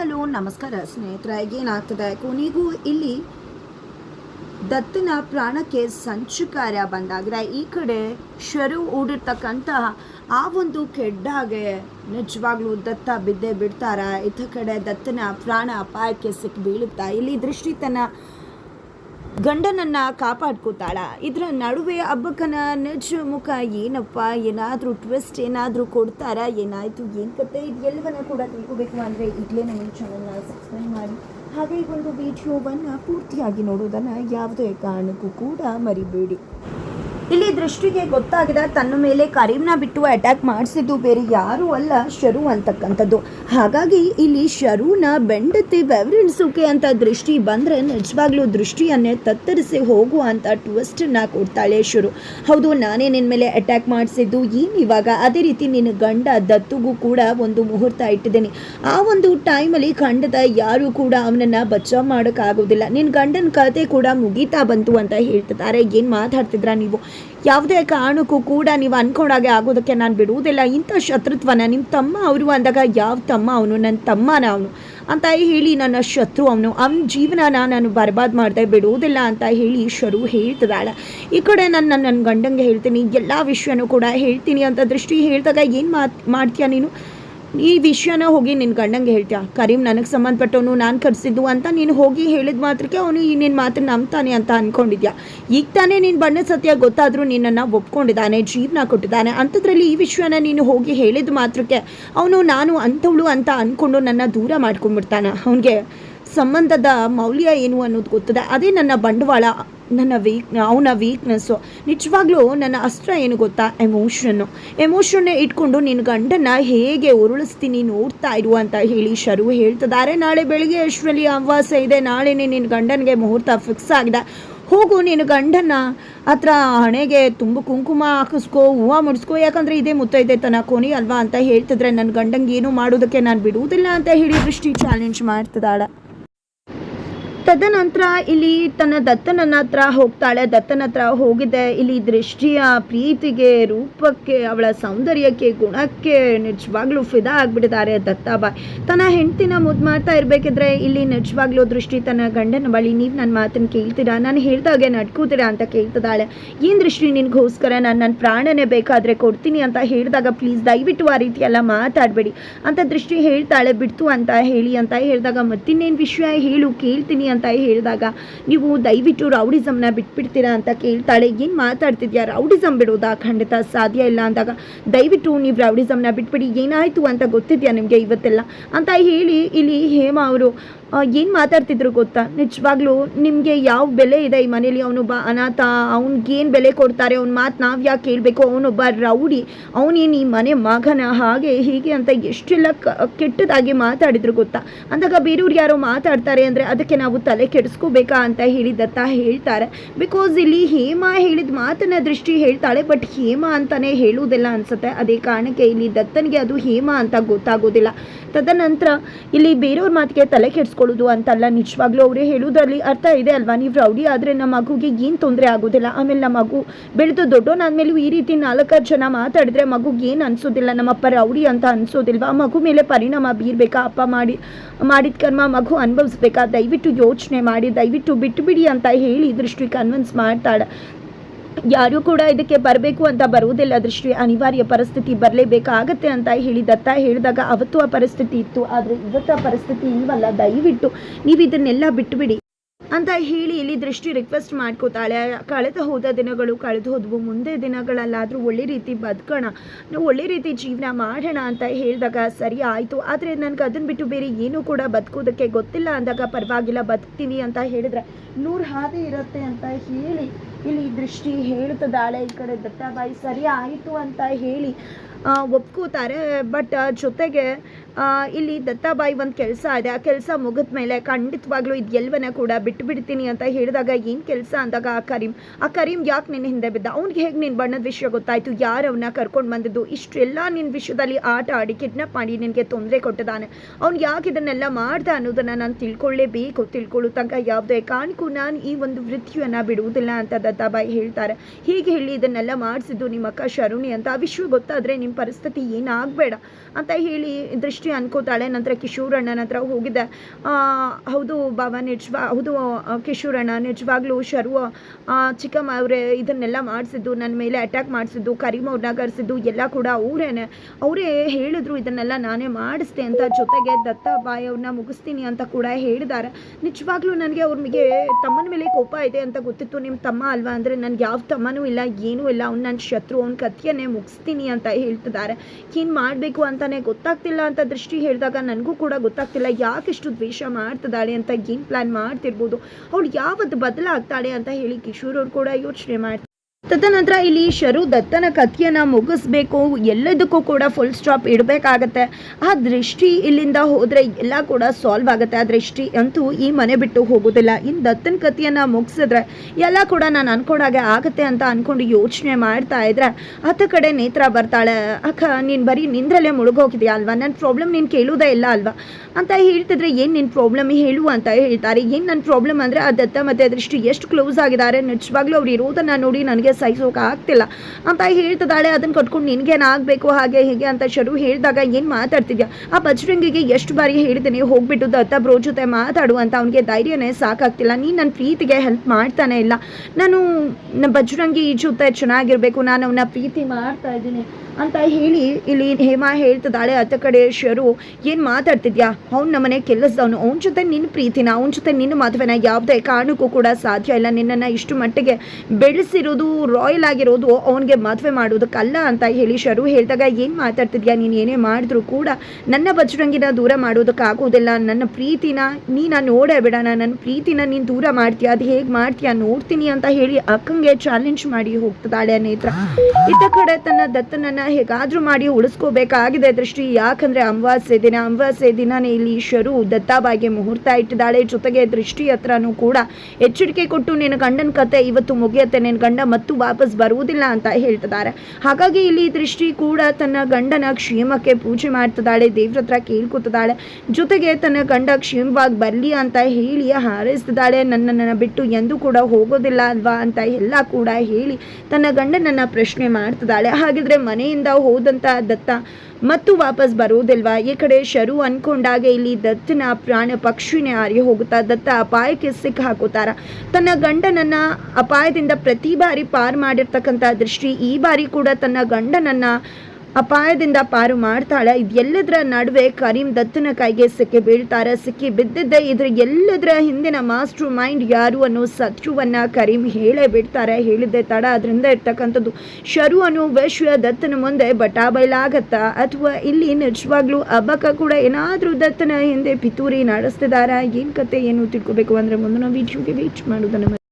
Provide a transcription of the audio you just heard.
Hello, ನಮಸ್ಕಾರ. ಸ್ನೇಹಿತರೆ, ಏನಾಗ್ತದೆ? ಕೊನೆಗೂ ಇಲ್ಲಿ ದತ್ತನ ಪ್ರಾಣಕ್ಕೆ ಸಂಚು ಕಾರ್ಯ ಈ ಕಡೆ ಶರು ಹೂಡಿರ್ತಕ್ಕಂತಹ ಆ ಒಂದು ಕೆಡ್ಡಾಗೆ ನಿಜವಾಗ್ಲೂ ದತ್ತ ಬಿದ್ದೇ ಬಿಡ್ತಾರ? ಇತ್ತ ಕಡೆ ದತ್ತನ ಪ್ರಾಣ ಅಪಾಯಕ್ಕೆ ಸಿಕ್ಕಿ ಬೀಳುತ್ತಾ? ಇಲ್ಲಿ ದೃಷ್ಟಿ ತನ್ನ ಗಂಡನನ್ನ ಕಾಪಾಡ್ಕೋತಾಳ. ಇದರ ನಡುವೆ ಹಬ್ಬಕ್ಕನ ನಿಜ ಮುಖ ಏನಪ್ಪ? ಏನಾದರೂ ಟ್ವಿಸ್ಟ್ ಏನಾದರೂ ಕೊಡ್ತಾರ? ಏನಾಯ್ತು? ಏನು ಕತೆ? ಇದು ಎಲ್ಲವನ್ನ ಕೂಡ ತಿಳ್ಕೋಬೇಕು ಅಂದರೆ ಈಗಲೇ ನಮ್ಮ ಚಾನಲ್ನ ಸಬ್ಸ್ಕ್ರೈಬ್ ಮಾಡಿ. ಹಾಗೆ ಈ ಒಂದು ವಿಡಿಯೋವನ್ನು ಪೂರ್ತಿಯಾಗಿ ನೋಡೋದನ್ನು ಯಾವುದೇ ಕಾರಣಕ್ಕೂ ಕೂಡ ಮರಿಬೇಡಿ. ಇಲ್ಲಿ ದೃಷ್ಟಿಗೆ ಗೊತ್ತಾಗಿದೆ ತನ್ನ ಮೇಲೆ ಕರೀಮ್ನ ಬಿಟ್ಟು ಅಟ್ಯಾಕ್ ಮಾಡಿಸಿದ್ದು ಬೇರೆ ಯಾರೂ ಅಲ್ಲ ಶರು ಅಂತಕ್ಕಂಥದ್ದು. ಹಾಗಾಗಿ ಇಲ್ಲಿ ಶರುನ ಬೆಂಡತಿ ಬೆವರಿಣಿಸೋಕೆ ಅಂತ ದೃಷ್ಟಿ ಬಂದರೆ ನಿಜವಾಗ್ಲೂ ದೃಷ್ಟಿಯನ್ನೇ ತತ್ತರಿಸಿ ಹೋಗುವಂಥ ಟ್ವಿಸ್ಟನ್ನ ಕೊಡ್ತಾಳೆ ಶರು. ಹೌದು, ನಾನೇ ನಿನ್ನ ಮೇಲೆ ಅಟ್ಯಾಕ್ ಮಾಡಿಸಿದ್ದು, ಏನು ಇವಾಗ? ಅದೇ ರೀತಿ ನಿನ್ನ ಗಂಡ ದತ್ತುಗೂ ಕೂಡ ಒಂದು ಮುಹೂರ್ತ ಇಟ್ಟಿದ್ದೀನಿ. ಆ ಒಂದು ಟೈಮಲ್ಲಿ ಖಂಡದ ಯಾರೂ ಕೂಡ ಅವನನ್ನು ಬಚಾವ್ ಮಾಡೋಕ್ಕಾಗೋದಿಲ್ಲ ನಿನ್ನ ಗಂಡನ ಕತೆ ಕೂಡ ಮುಗೀತಾ ಬಂತು ಅಂತ ಹೇಳ್ತಿದ್ದಾರೆ. ಏನು ಮಾತಾಡ್ತಿದ್ರ ನೀವು? ಯಾವುದೇ ಕಾರಣಕ್ಕೂ ಕೂಡ ನೀವು ಅನ್ಕೊಂಡಾಗೆ ಆಗೋದಕ್ಕೆ ನಾನು ಬಿಡುವುದಿಲ್ಲ. ಇಂಥ ಶತ್ರುತ್ವನ ನಿಮ್ಮ ತಮ್ಮ ಅವರು ಅಂದಾಗ ಯಾವ ತಮ್ಮ ಅವನು? ನನ್ನ ತಮ್ಮನ ಅವನು? ಅಂತ ಹೇಳಿ ನನ್ನ ಶತ್ರು ಅವನು. ಅವನ ಜೀವನನ ನಾನು ಬರ್ಬಾದ್ ಮಾಡಿದೆ, ಬಿಡುವುದಿಲ್ಲ ಅಂತ ಹೇಳಿ ಶರು ಹೇಳ್ತಿದ್ದಾಳೆ. ಈ ಕಡೆ ನಾನು ನನ್ನ ಗಂಡಂಗೆ ಹೇಳ್ತೀನಿ. ಎಲ್ಲ ವಿಷಯನೂ ಕೂಡ ಹೇಳ್ತೀನಿ ಅಂತ ದೃಷ್ಟಿ ಹೇಳಿದಾಗ ಏನು ಮಾತು ಮಾಡ್ತೀಯ ನೀನು? ಈ ವಿಷಯನ ಹೋಗಿ ನಿನ್ನ ಗಂಡಂಗೆ ಹೇಳ್ತೀಯ? ಕರೀಂ ನನಗೆ ಸಂಬಂಧಪಟ್ಟವನು, ನಾನು ಕರೆಸಿದ್ದು ಅಂತ ನೀನು ಹೋಗಿ ಹೇಳಿದ ಮಾತ್ರಕ್ಕೆ ಅವನು ಈ ನಿನ್ನ ಮಾತ್ರ ನಂಬ್ತಾನೆ ಅಂತ ಅಂದ್ಕೊಂಡಿದ್ಯಾ ಈಗ ತಾನೇ ನಿನ್ನ ಬಣ್ಣ ಸತ್ಯ ಗೊತ್ತಾದರೂ ನಿನ್ನನ್ನು ಒಪ್ಕೊಂಡಿದ್ದಾನೆ, ಜೀವನ ಕೊಟ್ಟಿದ್ದಾನೆ, ಅಂಥದ್ರಲ್ಲಿ ಈ ವಿಷಯನ ನೀನು ಹೋಗಿ ಹೇಳಿದ ಮಾತ್ರಕ್ಕೆ ಅವನು ನಾನು ಅಂಥವಳು ಅಂತ ಅಂದ್ಕೊಂಡು ನನ್ನ ದೂರ ಮಾಡ್ಕೊಂಡ್ಬಿಡ್ತಾನೆ? ಅವನಿಗೆ ಸಂಬಂಧದ ಮೌಲ್ಯ ಏನು ಅನ್ನೋದು ಗೊತ್ತದೆ? ಅದೇ ನನ್ನ ಬಂಡವಾಳ. ನನ್ನ ವೀಕ್ ಅವನ ವೀಕ್ನೆಸ್ಸು ನಿಜವಾಗ್ಲೂ ನನ್ನ ಅಸ್ತ್ರ ಏನು ಗೊತ್ತಾ? ಎಮೋಷನ್ನು ಎಮೋಷನ್ನೇ ಇಟ್ಕೊಂಡು ನಿನ್ನ ಗಂಡನ ಹೇಗೆ ಉರುಳಿಸ್ತೀನಿ ನೋಡ್ತಾ ಇರು ಅಂತ ಹೇಳಿ ಶರು ಹೇಳ್ತಿದ್ದಾರೆ. ನಾಳೆ ಬೆಳಿಗ್ಗೆ ಅಶ್ವಲಿ ಅವಾಸ ಇದೆ. ನಾಳೆನೇ ನಿನ್ನ ಗಂಡನಿಗೆ ಮುಹೂರ್ತ ಫಿಕ್ಸ್ ಆಗಿದೆ. ಹೋಗು ನಿನ್ನ ಗಂಡನ ಹತ್ರ ಹಣೆಗೆ ತುಂಬ ಕುಂಕುಮ ಹಾಕಿಸ್ಕೋ, ಹೂವು ಮುಡಿಸ್ಕೋ. ಯಾಕಂದರೆ ಇದೇ ಮುತ್ತೈದೆ ತನ ಕೊನಿ ಅಲ್ವಾ ಅಂತ ಹೇಳ್ತಿದ್ರೆ ನನ್ನ ಗಂಡಂಗೆ ಏನು ಮಾಡೋದಕ್ಕೆ ನಾನು ಬಿಡುವುದಿಲ್ಲ ಅಂತ ಹೇಳಿ ದೃಷ್ಟಿ ಚಾಲೆಂಜ್ ಮಾಡ್ತಿದ್ದಾಳೆ. ತದನಂತರ ಇಲ್ಲಿ ತನ್ನ ದತ್ತನ ಹತ್ರ ಹೋಗ್ತಾಳೆ. ದತ್ತನ ಹತ್ರ ಹೋಗಿದೆ. ಇಲ್ಲಿ ದೃಷ್ಟಿಯ ಪ್ರೀತಿಗೆ, ರೂಪಕ್ಕೆ, ಅವಳ ಸೌಂದರ್ಯಕ್ಕೆ, ಗುಣಕ್ಕೆ ನಿಜವಾಗ್ಲೂ ಫಿದಾ ಆಗ್ಬಿಟ್ಟಿದ್ದಾರೆ ದತ್ತಾಬಾಯ್ ತನ್ನ ಹೆಂಡ್ತಿನ ಮುದ್ದು ಮಾಡ್ತಾ ಇರಬೇಕಿದ್ರೆ ಇಲ್ಲಿ ನಿಜವಾಗ್ಲೂ ದೃಷ್ಟಿ ತನ್ನ ಗಂಡನ ಬಳಿ. ನೀವು ನನ್ನ ಮಾತನ್ನು ಕೇಳ್ತೀರಾ? ನಾನು ಹೇಳ್ದಾಗೆ ನಡ್ಕೋತೀರಾ ಅಂತ ಕೇಳ್ತಿದ್ದಾಳೆ. ಏನು ದೃಷ್ಟಿ ನಿನಗೋಸ್ಕರ ನಾನು ನನ್ನ ಪ್ರಾಣನೇ ಬೇಕಾದರೆ ಕೊಡ್ತೀನಿ ಅಂತ ಹೇಳಿದಾಗ ಪ್ಲೀಸ್ ದಯವಿಟ್ಟು ಆ ರೀತಿ ಮಾತಾಡಬೇಡಿ. ಅಂತ ದೃಷ್ಟಿ ಹೇಳ್ತಾಳೆ. ಬಿಡ್ತು ಅಂತ ಹೇಳಿ ಅಂತ ಹೇಳಿದಾಗ ಮತ್ತಿನ್ನೇನು ವಿಷಯ ಹೇಳು ಕೇಳ್ತೀನಿ ಅಂತ ಹೇಳಿದಾಗ, ನೀವು ದಯವಿಟ್ಟು ರೌಡಿಸಮ್ನ ಬಿಟ್ಬಿಡ್ತೀರಾ ಅಂತ ಕೇಳ್ತಾಳೆ. ಏನು ಮಾತಾಡ್ತಿದ್ಯಾ? ರೌಡಿಸಮ್ ಬಿಡೋದಾ ಖಂಡಿತ ಸಾಧ್ಯ ಇಲ್ಲ ಅಂದಾಗ, ದಯವಿಟ್ಟು ನೀವು ರೌಡಿಸಮ್ನ ಬಿಟ್ಬಿಡಿ. ಏನಾಯಿತು ಅಂತ ಗೊತ್ತಿದ್ಯಾ ನಿಮಗೆ ಇವತ್ತೆಲ್ಲ? ಅಂತ ಹೇಳಿ ಇಲ್ಲಿ ಹೇಮ ಅವರು ಏನು ಮಾತಾಡ್ತಿದ್ರು ಗೊತ್ತಾ? ನಿಜವಾಗ್ಲೂ ನಿಮಗೆ ಯಾವ ಬೆಲೆ ಇದೆ ಈ ಮನೇಲಿ? ಅವನೊಬ್ಬ ಅನಾಥ, ಅವ್ನಿಗೇನು ಬೆಲೆ ಕೊಡ್ತಾರೆ? ಅವ್ನ ಮಾತು ನಾವು ಯಾಕೆ ಕೇಳಬೇಕು? ಅವನೊಬ್ಬ ರೌಡಿ. ಅವನೇನು ಈ ಮನೆ ಮಗನ? ಹಾಗೆ ಹೀಗೆ ಅಂತ ಎಷ್ಟೆಲ್ಲ ಕೆಟ್ಟದಾಗಿ ಮಾತಾಡಿದ್ರು ಗೊತ್ತಾ? ಅಂದಾಗ ಬೇರೆಯವ್ರು ಯಾರೋ ಮಾತಾಡ್ತಾರೆ ಅಂದರೆ ಅದಕ್ಕೆ ನಾವು ತಲೆ ಕೆಡಿಸ್ಕೋಬೇಕಾ ಅಂತ ಹೇಳಿ ದತ್ತ ಹೇಳ್ತಾರೆ. ಬಿಕಾಸ್ ಇಲ್ಲಿ ಹೇಮಾ ಹೇಳಿದ ಮಾತನ್ನ ದೃಷ್ಟಿ ಹೇಳ್ತಾಳೆ ಬಟ್ ಹೇಮಾ ಅಂತಾನೆ ಹೇಳುವುದಿಲ್ಲ ಅನ್ಸುತ್ತೆ. ಅದೇ ಕಾರಣಕ್ಕೆ ಇಲ್ಲಿ ದತ್ತನಿಗೆ ಅದು ಹೇಮಾ ಅಂತ ಗೊತ್ತಾಗೋದಿಲ್ಲ. ತದನಂತರ ಇಲ್ಲಿ ಬೇರೆಯವ್ರ ಮಾತಿಗೆ ತಲೆ ಕೆಡಿಸ್ಕೊಳ್ಳೋದು ಅಂತಲ್ಲ, ನಿಜವಾಗ್ಲೂ ಅವರೇ ಹೇಳುವುದರಲ್ಲಿ ಅರ್ಥ ಇದೆ ಅಲ್ವಾ? ನೀವು ರೌಡಿ ಆದರೆ ನಮ್ಮ ಮಗುಗೆ ಏನು ತೊಂದರೆ ಆಗೋದಿಲ್ಲ. ಆಮೇಲೆ ನಮ್ಮ ಮಗು ಬೆಳೆದು ದೊಡ್ಡವನಾದ್ಮೇಲೂ ಈ ರೀತಿ ನಾಲ್ಕಾರು ಜನ ಮಾತಾಡಿದ್ರೆ ಮಗುಗೆ ಏನು ಅನ್ಸೋದಿಲ್ಲ. ನಮ್ಮಪ್ಪ ರೌಡಿ ಅಂತ ಅನ್ಸೋದಿಲ್ವಾ? ಮಗು ಮೇಲೆ ಪರಿಣಾಮ ಬೀರ್ಬೇಕಾ? ಅಪ್ಪ ಮಾಡಿ, ಮಾಡಿದ ಕರ್ಮ ಮಗು ಅನುಭವಿಸ್ಬೇಕಾ? ದಯವಿಟ್ಟು ಯೋಚನೆ ಮಾಡಿ, ದಯವಿಟ್ಟು ಬಿಟ್ಟುಬಿಡಿ ಅಂತ ಹೇಳಿ ದೃಷ್ಟಿ ಕನ್ವಿನ್ಸ್ ಮಾಡ್ತಾಳೆ. ಯಾರೂ ಕೂಡ ಇದಕ್ಕೆ ಬರಬೇಕು ಅಂತ ಬರುವುದಿಲ್ಲ ದೃಷ್ಟಿ. ಅನಿವಾರ್ಯ ಪರಿಸ್ಥಿತಿ ಬರಲೇಬೇಕಾಗತ್ತೆ ಅಂತ ಹೇಳಿ ದತ್ತ ಹೇಳಿದಾಗ ಅವತ್ತು ಆ ಪರಿಸ್ಥಿತಿ ಇತ್ತು. ಆದರೆ ಇವತ್ತು ಆ ಪರಿಸ್ಥಿತಿ ಇಲ್ವಲ್ಲ, ದಯವಿಟ್ಟು ನೀವು ಇದನ್ನೆಲ್ಲ ಬಿಟ್ಟುಬಿಡಿ ಅಂತ ಹೇಳಿ ಇಲ್ಲಿ ದೃಷ್ಟಿ ರಿಕ್ವೆಸ್ಟ್ ಮಾಡ್ಕೋತಾಳೆ. ಕಳೆದು ಹೋದ ದಿನಗಳು, ಕಳೆದು ಹೋದವು. ಮುಂದೆ ದಿನಗಳಲ್ಲಾದರೂ ಒಳ್ಳೆ ರೀತಿ ಬದುಕೋಣ. ನಾವು ಒಳ್ಳೆ ರೀತಿ ಜೀವನ ಮಾಡೋಣ ಅಂತ ಹೇಳಿದಾಗ ಸರಿ ಆಯಿತು. ಆದರೆ ನನಗೆ ಅದನ್ನು ಬಿಟ್ಟು ಬೇರೆ ಏನೂ ಕೂಡ ಬದುಕೋದಕ್ಕೆ ಗೊತ್ತಿಲ್ಲ ಅಂದಾಗ ಪರವಾಗಿಲ್ಲ ಬದುಕ್ತೀನಿ ಅಂತ ಹೇಳಿದ್ರೆ ನೂರು ಹಾದಿ ಇರುತ್ತೆ ಅಂತ ಹೇಳಿ ಇಲ್ಲಿ ದೃಷ್ಟಿ ಹೇಳ್ತದಾಳೆ ಈ ಕಡೆ ದತ್ತಾಬಾಯಿ. ಸರಿ ಆಯಿತು ಅಂತ ಹೇಳಿ ಒಪ್ಕೋತಾರೆ. ಬಟ್ ಜೊತೆಗೆ ಇಲ್ಲಿ ದತ್ತಾಬಾಯಿ ಒಂದು ಕೆಲಸ ಇದೆ. ಆ ಕೆಲಸ ಮುಗಿದ ಮೇಲೆ ಖಂಡಿತವಾಗ್ಲೂ ಇದು ಎಲ್ಲವನ್ನ ಕೂಡ ಬಿಟ್ಟು ಬಿಡ್ತೀನಿ ಅಂತ ಹೇಳಿದಾಗ ಏನು ಕೆಲಸ ಅಂದಾಗ ಆ ಕರೀಂ. ಆ ಕರೀಂ ಯಾಕೆ ನಿನ್ನ ಹಿಂದೆ ಬಿದ್ದ? ಅವ್ನಿಗೆ ಹೇಗೆ ನಿನ್ನ ಬಣ್ಣದ ವಿಷಯ ಗೊತ್ತಾಯಿತು? ಯಾರು ಅವನ್ನ ಕರ್ಕೊಂಡು ಬಂದಿದ್ದು? ಇಷ್ಟೆಲ್ಲ ನಿನ್ನ ವಿಷಯದಲ್ಲಿ ಆಟ ಆಡಿ ಕಿಡ್ನಾಪ್ ಮಾಡಿ ನಿನಗೆ ತೊಂದರೆ ಕೊಟ್ಟಿದ್ದಾನೆ ಅವ್ನು ಯಾಕೆ ಇದನ್ನೆಲ್ಲ ಮಾಡ್ದ ಅನ್ನೋದನ್ನು ನಾನು ತಿಳ್ಕೊಳ್ಳೇಬೇಕು. ತಿಳ್ಕೊಳ್ಳೋ ತನಕ ಯಾವುದೇ ಕಾಣಿಕೂ ನಾನು ಈ ಒಂದು ವೃತ್ತಿಯನ್ನು ಬಿಡುವುದಿಲ್ಲ ಅಂತ ದತ್ತಾಬಾಯಿ ಹೇಳ್ತಾರೆ. ಹೀಗೆ ಹೇಳಿ ಇದನ್ನೆಲ್ಲ ಮಾಡಿಸಿದ್ದು ನಿಮ್ಮ ಅಕ್ಕ ಶರುಣಿ ಅಂತ. ಆ ವಿಷಯ ಗೊತ್ತಾದರೆ ನಿಮ್ಮ ಪರಿಸ್ಥಿತಿ ಏನಾಗಬೇಡ ಅಂತ ಹೇಳಿ ದೃಷ್ಟಿ ದೃಷ್ಟಿ ಅನ್ಕೋತಾಳೆ ನಂತರ ಕಿಶೋರಣ್ಣನ ಹತ್ರ ಹೋಗಿದ್ದೆ ಹೌದು ಬಾಬಾ, ನಿಜವಾ, ಹೌದು ಕಿಶೋರಣ್ಣ ಕಿಶೋರ್ ನಿಜವಾಗ್ಲೂ ಶರ್ವ ಚಿಕ್ಕಮ್ಮ ಅವರೇ ಇದನ್ನೆಲ್ಲ ಮಾಡಿಸಿದ್ದು ನನ್ನ ಮೇಲೆ ಅಟ್ಯಾಕ್ ಮಾಡಿಸಿದ್ದು ಕರಿಮವ್ರನ್ನ ಕರೆಸಿದ್ದು, ಎಲ್ಲ ಕೂಡ ಅವರೇನೆ. ಅವರೇ ಹೇಳಿದ್ರು ಇದನ್ನೆಲ್ಲ ನಾನೇ ಮಾಡಿಸ್ದೆ ಅಂತ. ಜೊತೆಗೆ ದತ್ತಾಬಾಯಿ ಅವ್ರನ್ನ ಮುಗಿಸ್ತೀನಿ ಅಂತ ಕೂಡ ಹೇಳಿದ್ದಾರೆ. ನಿಜವಾಗ್ಲೂ ನನಗೆ ಅವ್ರಿಗೆ ತಮ್ಮನ ಮೇಲೆ ಕೋಪ ಇದೆ ಅಂತ ಗೊತ್ತಿತ್ತು. ನಿಮ್ಮ ತಮ್ಮ ಅಲ್ವಾ? ಅಂದರೆ ನನಗೆ ಯಾವ ತಮ್ಮನೂ ಇಲ್ಲ, ಏನೂ ಇಲ್ಲ. ಅವ್ನು ನನ್ನ ಶತ್ರು, ಅವ್ನ ಕಥೆಯನ್ನೇ ಮುಗಿಸ್ತೀನಿ ಅಂತ ಹೇಳ್ತಿದ್ದಾರೆ. ಏನು ಮಾಡಬೇಕು ಅಂತಾನೆ ಗೊತ್ತಾಗ್ತಿಲ್ಲ ಅಂತ ದೃಷ್ಟಿ ಹೇಳಿದಾಗ ನನಗೂ ಕೂಡ ಗೊತ್ತಾಗ್ತಿಲ್ಲ ಯಾಕೆ ಇಷ್ಟು ದ್ವೇಷ ಮಾಡ್ತಿದ್ದಾಳೆ ಅಂತ ಏನು ಪ್ಲಾನ್ ಮಾಡ್ತಿರ್ಬೋದು. ಅವಳು ಯಾವತ್ತು ಬದಲಾಗ್ತಾಳೆ ಅಂತ ಹೇಳಿ ಕಿಶೋರ್ ಅವ್ರು ಕೂಡ ಯೋಚನೆ ಮಾಡ್ತಾರೆ ತದನಂತರ ಇಲ್ಲಿ ಶರು ದತ್ತನ ಕಥೆಯನ್ನು ಮುಗಿಸ್ಬೇಕು. ಎಲ್ಲದಕ್ಕೂ ಕೂಡ ಫುಲ್ ಸ್ಟಾಪ್ ಇಡಬೇಕಾಗತ್ತೆ. ಆ ದೃಷ್ಟಿ ಇಲ್ಲಿಂದ ಹೋದರೆ ಎಲ್ಲ ಕೂಡ ಸಾಲ್ವ್ ಆಗುತ್ತೆ. ಆ ದೃಷ್ಟಿ ಅಂತೂ ಈ ಮನೆ ಬಿಟ್ಟು ಹೋಗೋದಿಲ್ಲ. ಇನ್ನು ದತ್ತನ ಕಥೆಯನ್ನು ಮುಗಿಸಿದ್ರೆ ಎಲ್ಲ ಕೂಡ ನಾನು ಅನ್ಕೊಂಡಾಗೆ ಆಗುತ್ತೆ ಅಂತ ಅನ್ಕೊಂಡು ಯೋಚನೆ ಮಾಡ್ತಾ ಇದ್ರೆ ಆತ ಕಡೆ ನೇತ್ರ ಬರ್ತಾಳೆ. ಅಕ್ಕ, ನೀನು ಬರೀ ನಿಂದ್ರಲ್ಲೇ ಮುಳುಗೋಗಿದೆಯಾ ಅಲ್ವಾ? ನನ್ನ ಪ್ರಾಬ್ಲಮ್ ನೀನು ಕೇಳೋದೇ ಇಲ್ಲ ಅಲ್ವಾ? ಅಂತ ಹೇಳ್ತಿದ್ರೆ, ಏನು ನಿನ್ನ ಪ್ರಾಬ್ಲಮ್ ಹೇಳು ಅಂತ ಹೇಳ್ತಾರೆ. ಏನು ನನ್ನ ಪ್ರಾಬ್ಲಮ್ ಅಂದರೆ ಆ ದತ್ತ ಮತ್ತು ದೃಷ್ಟಿ ಎಷ್ಟು ಕ್ಲೋಸ್ ಆಗಿದ್ದಾರೆ? ನಿಜವಾಗ್ಲೂ ಅವ್ರು ಇರೋದನ್ನು ನೋಡಿ ನನಗೆ ಸಹಿಸೋಕೆ ಆಗ್ತಿಲ್ಲ. ಅಂತ ಹೇಳ್ತಿದ್ದಾಳೆ, ಅದನ್ನು ಕಟ್ಕೊಂಡು ನಿನಗೇನು ಆಗಬೇಕು? ಹಾಗೆ ಹೀಗೆ ಅಂತ ಶರು ಹೇಳಿದಾಗ ಏನು ಮಾತಾಡ್ತಿದ್ಯಾ? ಆ ಬಜರಂಗಿಗೆ ಎಷ್ಟು ಬಾರಿ ಹೇಳಿದ್ದೀನಿ, ಹೋಗ್ಬಿಟ್ಟು ದತ್ತ ಬ್ರೋ ಜೊತೆ ಮಾತಾಡು ಅಂತ ಅವನಿಗೆ ಧೈರ್ಯನೇ ಸಾಕಾಗ್ತಿಲ್ಲ. ನೀನು ನನ್ನ ಪ್ರೀತಿಗೆ ಹೆಲ್ಪ್ ಮಾಡ್ತಾನೆ ಇಲ್ಲ. ನಾನು ನಮ್ಮ ಬಜರಂಗಿ ಜೊತೆ ಚೆನ್ನಾಗಿರಬೇಕು. ನಾನು ಅವನ ಪ್ರೀತಿ ಮಾಡ್ತಾ ಇದ್ದೀನಿ. ಅಂತ ಹೇಳಿ ಇಲ್ಲಿ ಹೇಮಾ ಹೇಳ್ತಿದ್ದಾಳೆ. ಅತ್ತ ಕಡೆ ಶರು, ಏನು ಮಾತಾಡ್ತಿದ್ಯಾ? ಅವ್ನು ನಮ್ಮನೆ ಕೆಲಸದವನು. ಅವನ ಜೊತೆ ನಿನ್ನ ಪ್ರೀತಿನ, ಅವನ ಜೊತೆ ನಿನ್ನ ಮದುವೆನ ಯಾವುದೇ ಕಾರಣಕ್ಕೂ ಕೂಡ ಸಾಧ್ಯ ಇಲ್ಲ. ನಿನ್ನನ್ನು ಇಷ್ಟು ಮಟ್ಟಿಗೆ ಬೆಳೆಸಿರೋದು ರಾಯಲ್ ಆಗಿರೋದು ಅವನಿಗೆ ಮದುವೆ ಮಾಡೋದಕ್ಕಲ್ಲ ಅಂತ ಹೇಳಿ ಶರು ಹೇಳಿದಾಗ, ಏನು ಮಾತಾಡ್ತಿದ್ಯಾ? ನೀನು ಏನೇ ಮಾಡಿದ್ರು ಕೂಡ ನನ್ನ ಬಜರಂಗಿನ ದೂರ ಮಾಡೋದಕ್ಕಾಗೋದಿಲ್ಲ ನನ್ನ ಪ್ರೀತಿನ ನೀನು ನೋಡೇ ಬಿಡೋಣ ನನ್ನ ಪ್ರೀತಿನ ನೀನು ದೂರ ಮಾಡ್ತೀಯ? ಅದು ಹೇಗೆ ಮಾಡ್ತೀಯ? ನೋಡ್ತೀನಿ ಅಂತ ಹೇಳಿ ಅಕ್ಕಂಗೆ ಚಾಲೆಂಜ್ ಮಾಡಿ ಹೋಗ್ತಿದ್ದಾಳೆ ನೇತ್ರ. ಇತ್ತ ಕಡೆ ತನ್ನ ದತ್ತನನ್ನ ಹೇಗಾದ್ರೂ ಮಾಡಿ ಉಳಿಸ್ಕೋಬೇಕಾಗಿದೆ ದೃಷ್ಟಿ. ಯಾಕಂದ್ರೆ ಅಮಾವಾಸ್ಯೆ ದಿನ, ಅಮಾವಾಸ್ಯೆ ದಿನನೇ ಇಲ್ಲಿ ಶರು ದತ್ತಾಬಾಯಿಗೆ ಮುಹೂರ್ತ ಇಟ್ಟಿದ್ದಾಳೆ. ಜೊತೆಗೆ ದೃಷ್ಟಿ ಹತ್ರನೂ ಕೂಡ ಎಚ್ಚರಿಕೆ ಕೊಟ್ಟು, ನಿನ್ನ ಗಂಡನ ಕತೆ ಇವತ್ತು ಮುಗಿಯುತ್ತೆ, ನಿನ್ನ ಗಂಡ ಮತ್ತು ವಾಪಸ್ ಬರುವುದಿಲ್ಲ ಅಂತ ಹೇಳ್ತಿದ್ದಾರೆ. ಹಾಗಾಗಿ ಇಲ್ಲಿ ದೃಷ್ಟಿ ಕೂಡ ತನ್ನ ಗಂಡನ ಕ್ಷೇಮಕ್ಕೆ ಪೂಜೆ ಮಾಡ್ತಿದ್ದಾಳೆ, ದೇವ್ರ ಹತ್ರ ಕೇಳ್ಕೊತಿದ್ದಾಳೆ. ಜೊತೆಗೆ ತನ್ನ ಗಂಡ ಕ್ಷೇಮವಾಗಿ ಬರಲಿ ಅಂತ ಹೇಳಿ ಹಾರೈಸ್ತಿದ್ದಾಳೆ. ನನ್ನನ್ನು ಬಿಟ್ಟು ಎಂದೂ ಕೂಡ ಹೋಗೋದಿಲ್ಲ ಅಲ್ವಾ ಅಂತ ಎಲ್ಲ ಕೂಡ ಹೇಳಿ ತನ್ನ ಗಂಡನನ್ನ ಪ್ರಶ್ನೆ ಮಾಡ್ತಿದ್ದಾಳೆ. ಹಾಗಿದ್ರೆ ಮನೆಯಿಂದ ಹೋದಂತ ದತ್ತ ಮತ್ತು ವಾಪಸ್ ಬರುವುದಿಲ್ವಾ? ಈ ಕಡೆ ಶರು ಅನ್ಕೊಂಡಾಗ ಇಲ್ಲಿ ದತ್ತನ ಪ್ರಾಣ ಪಕ್ಷಿನೇ ಹಾರಿ ಹೋಗುತ್ತಾ, ದತ್ತ ಅಪಾಯಕ್ಕೆ ಸಿಕ್ಕ ಹಾಕುತ್ತಾರ? ತನ್ನ ಗಂಡನನ್ನ ಅಪಾಯದಿಂದ ಪ್ರತಿ ಬಾರಿ ಪಾರ್ ಮಾಡಿರ್ತಕ್ಕಂಥ ದೃಷ್ಟಿ ಈ ಬಾರಿ ಕೂಡ ತನ್ನ ಗಂಡನನ್ನ ಅಪಾಯದಿಂದ ಪಾರು ಮಾಡ್ತಾಳೆ. ಇದೆಲ್ಲದರ ನಡುವೆ ಕರೀಂ ದತ್ತನ ಕೈಗೆ ಸಿಕ್ಕಿ ಬೀಳ್ತಾರೆ. ಸಿಕ್ಕಿ ಬಿದ್ದಿದ್ದೆ ಇದ್ರ ಎಲ್ಲದರ ಹಿಂದಿನ ಮಾಸ್ಟರ್ ಮೈಂಡ್ ಯಾರು ಅನ್ನೋ ಸತ್ಯವನ್ನ ಕರೀಂ ಹೇಳೇ ಬಿಡ್ತಾರೆ. ಹೇಳಿದ್ದೆ ತಡ. ಅದರಿಂದ ಇರ್ತಕ್ಕಂಥದ್ದು ಶರು ಅನ್ನೋ ವಿಶ್ವ ದತ್ತನ ಮುಂದೆ ಬಟಾಬೈಲಾಗತ್ತಾ? ಅಥವಾ ಇಲ್ಲಿ ನಿಜವಾಗ್ಲೂ ಅಬ್ಬಕ್ಕ ಕೂಡ ಏನಾದರೂ ದತ್ತನ ಹಿಂದೆ ಪಿತೂರಿ ನಡೆಸ್ತಿದಾರ? ಏನು ಕತೆ, ಏನು ತಿಳ್ಕೊಬೇಕು? ಅಂದರೆ ಮುಂದಿನ ವೀಡಿಯೋಗೆ ವೇಟ್ ಮಾಡೋದನ್ನು